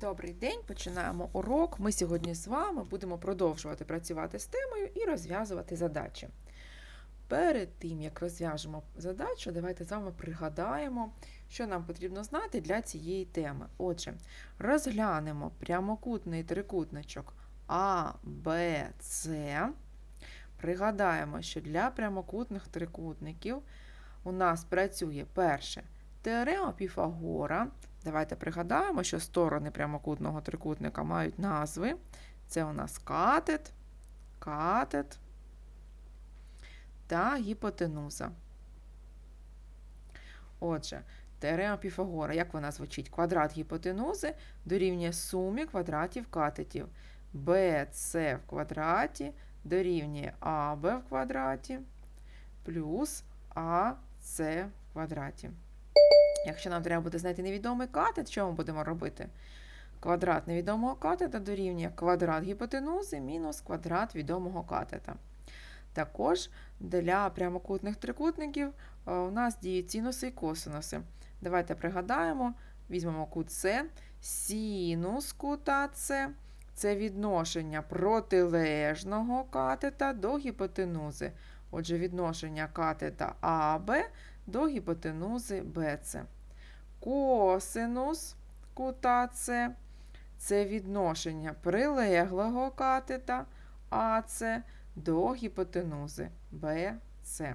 Добрий день, починаємо урок. Ми сьогодні з вами будемо продовжувати працювати з темою і розв'язувати задачі. Перед тим, як розв'яжемо задачу, давайте з вами пригадаємо, що нам потрібно знати для цієї теми. Отже, розглянемо прямокутний трикутничок А, Б, С. Пригадаємо, що для прямокутних трикутників у нас працює перше теорема Піфагора. Давайте пригадаємо, що сторони прямокутного трикутника мають назви. Це у нас катет, катет та гіпотенуза. Отже, теорема Піфагора, як вона звучить? Квадрат гіпотенузи дорівнює сумі квадратів катетів. BC в квадраті дорівнює АБ в квадраті плюс АС в квадраті. Якщо нам треба буде знайти невідомий катет, що ми будемо робити? Квадрат невідомого катета дорівнює квадрат гіпотенузи мінус квадрат відомого катета. Також для прямокутних трикутників е, у нас діють синуси і косинуси. Давайте пригадаємо, візьмемо кут С, синус кута С це відношення протилежного катета до гіпотенузи. Отже, відношення катета АБ до гіпотенузи BC. Косинус кута С це відношення прилеглого катета АС до гіпотенузи BC.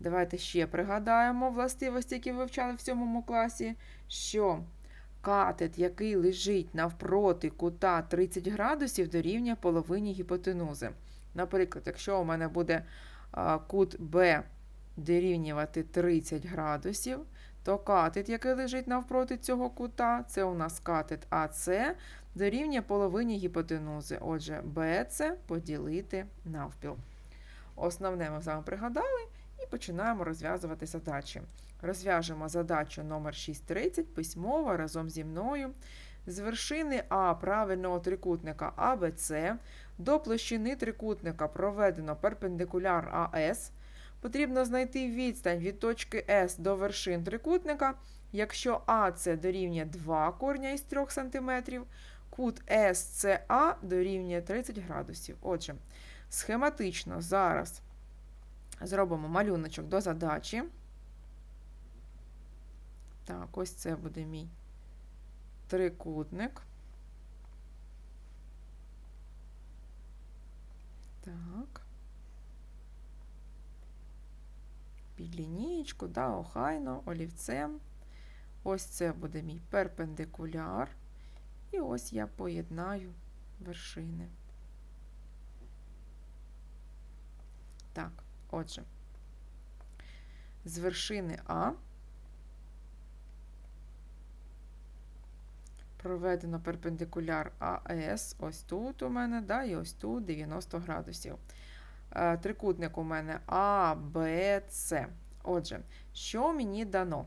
Давайте ще пригадаємо властивості, які ви вивчали в 7 класі, що катет, який лежить навпроти кута 30 градусів, дорівнює половині гіпотенузи. Наприклад, якщо у мене буде кут Б дорівнювати 30 градусів, то катет, який лежить навпроти цього кута, це у нас катет АС, дорівнює половині гіпотенузи. Отже, BC поділити навпіл. Основне ми з вами пригадали і починаємо розв'язувати задачі. Розв'яжемо задачу номер 630 письмово разом зі мною. З вершини А правильного трикутника АБЦ до площини трикутника проведено перпендикуляр АС. Потрібно знайти відстань від точки С до вершин трикутника, якщо АС дорівнює 2 корня із 3 см, кут СЦА дорівнює 30 градусів. Отже, схематично зараз зробимо малюночок до задачі. Так, ось це буде мій трикутник. Так. Під лінієчку, да, охайно, олівцем. Ось це буде мій перпендикуляр. І ось я поєднаю вершини. Так, отже, з вершини А проведено перпендикуляр АС, ось тут у мене, да, і ось тут 90 градусів. Е, трикутник у мене А, Б, С. Отже, що мені дано?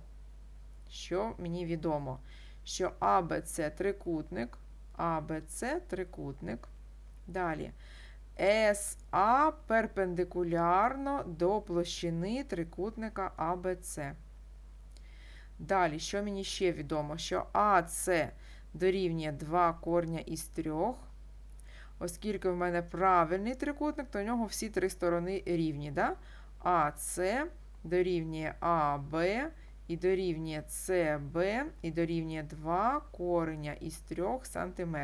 Що мені відомо? Що АБЦ трикутник, АБЦ трикутник. Далі. СА перпендикулярно до площини трикутника АБЦ. Далі, що мені ще відомо? Що АС дорівнює 2 корня із 3. Оскільки в мене правильний трикутник, то у нього всі три сторони рівні. Да? АС дорівнює АБ і дорівнює СБ і дорівнює 2 кореня із 3 см.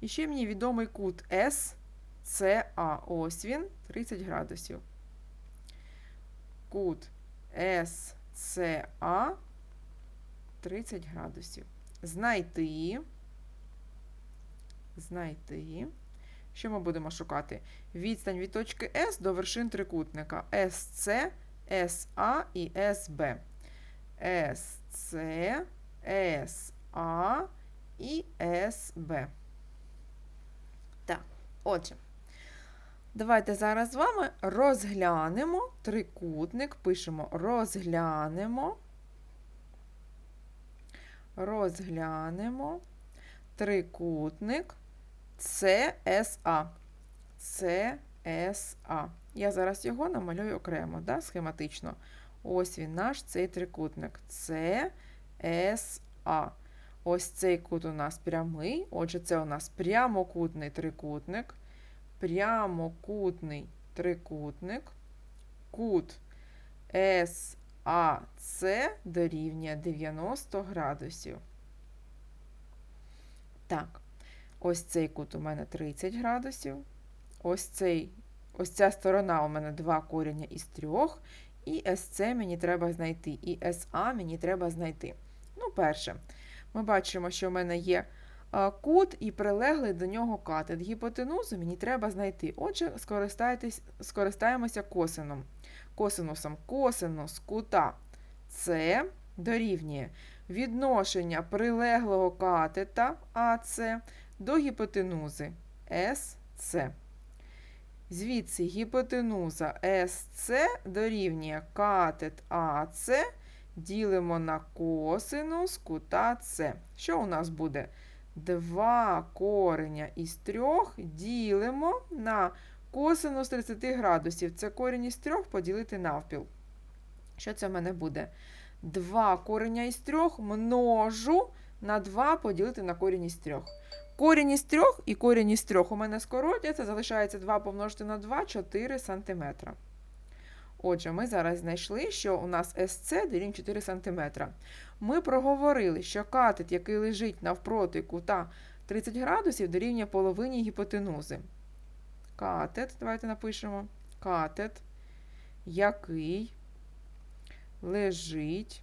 І ще мені відомий кут СЦА. Ось він 30 градусів. Кут СЦА 30 градусів знайти. Знайти. Що ми будемо шукати? Відстань від точки С до вершин трикутника СЦ, СА і СБ. СЦ, СА і СБ. Так, отже. Давайте зараз з вами розглянемо трикутник. Пишемо розглянемо розглянемо трикутник CSA. CSA. Я зараз його намалюю окремо, да, схематично. Ось він наш цей трикутник. CSA. Ось цей кут у нас прямий. Отже, це у нас прямокутний трикутник. Прямокутний трикутник. Кут САЦ дорівнює 90 градусів. Так, ось цей кут у мене 30 градусів. Ось, цей, ось ця сторона у мене 2 корення із 3. І СЦ мені треба знайти. І СА мені треба знайти. Ну, перше, ми бачимо, що в мене є кут і прилеглий до нього катет. Гіпотенузу мені треба знайти. Отже, скористаємося косином. Косинусом косинус кута С дорівнює відношення прилеглого катета АС до гіпотенузи СЦ. Звідси гіпотенуза СЦ дорівнює катет АС ділимо на косинус кута С. Що у нас буде? 2 кореня із 3 ділимо на косинус 30 градусів. Це корінь із 3 поділити навпіл. Що це в мене буде? 2 кореня із 3 множу на 2 поділити на корінь із 3. Корінь із 3 і корінь із 3 у мене скоротяться, залишається 2 помножити на 2 4 см. Отже, ми зараз знайшли, що у нас СЦ дорівнює 4 см. Ми проговорили, що катет, який лежить навпроти кута 30 градусів, дорівнює половині гіпотенузи. Катет, давайте напишемо. Катет, який лежить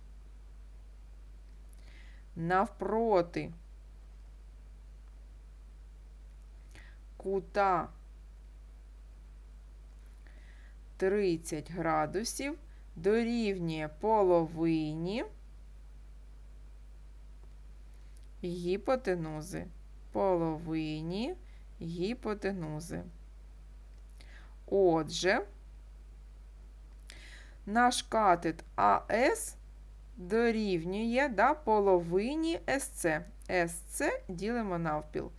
навпроти кута 30 градусів дорівнює половині гіпотенузи. Половині гіпотенузи. Отже, наш катет АС дорівнює да, половині СЦ. СЦ ділимо навпіл.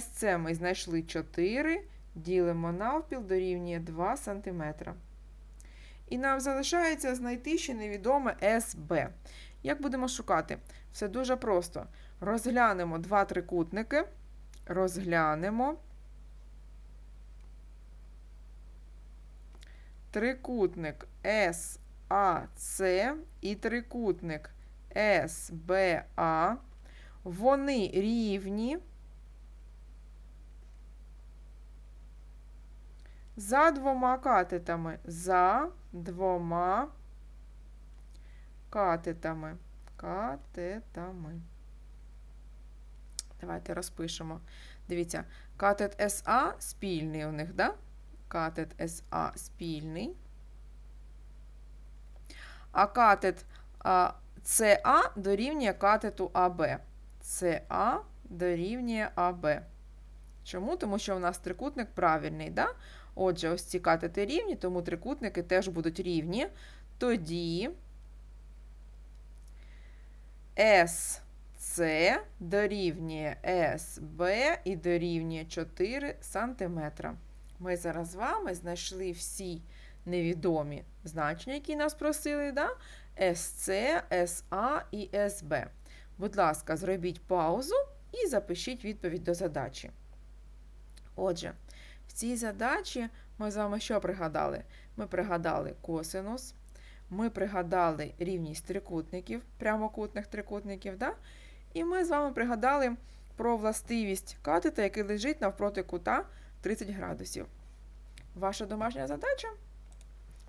СЦ ми знайшли 4, ділимо навпіл, дорівнює 2 см. І нам залишається знайти ще невідоме СБ. Як будемо шукати? Все дуже просто. Розглянемо два трикутники. Розглянемо трикутник САЦ і трикутник СБА. Вони рівні за двома катетами. За двома катетами. Катетами. Давайте розпишемо. Дивіться, катет СА спільний у них, да? Катет СА спільний. А катет СА дорівнює катету АБ. СА дорівнює АБ. Чому? Тому що у нас трикутник правильний, да? Отже, ось ці катети рівні, тому трикутники теж будуть рівні. Тоді СЦ дорівнює СБ і дорівнює 4 см. Ми зараз з вами знайшли всі невідомі значення, які нас просили, да? СЦ, СА і СБ. Будь ласка, зробіть паузу і запишіть відповідь до задачі. Отже, в цій задачі ми з вами що пригадали? Ми пригадали косинус, ми пригадали рівність трикутників, прямокутних трикутників, да? і ми з вами пригадали про властивість катета, який лежить навпроти кута 30 градусів. Ваша домашня задача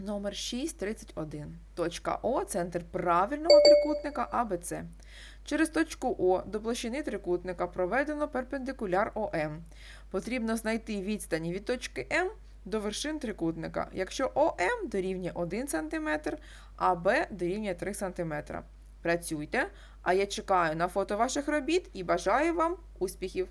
номер 631. Точка О центр правильного трикутника АБЦ. Через точку О до площини трикутника проведено перпендикуляр ОМ. Потрібно знайти відстані від точки М до вершин трикутника, якщо ОМ дорівнює 1 см, а Б дорівнює 3 см. Працюйте, а я чекаю на фото ваших робіт і бажаю вам успіхів!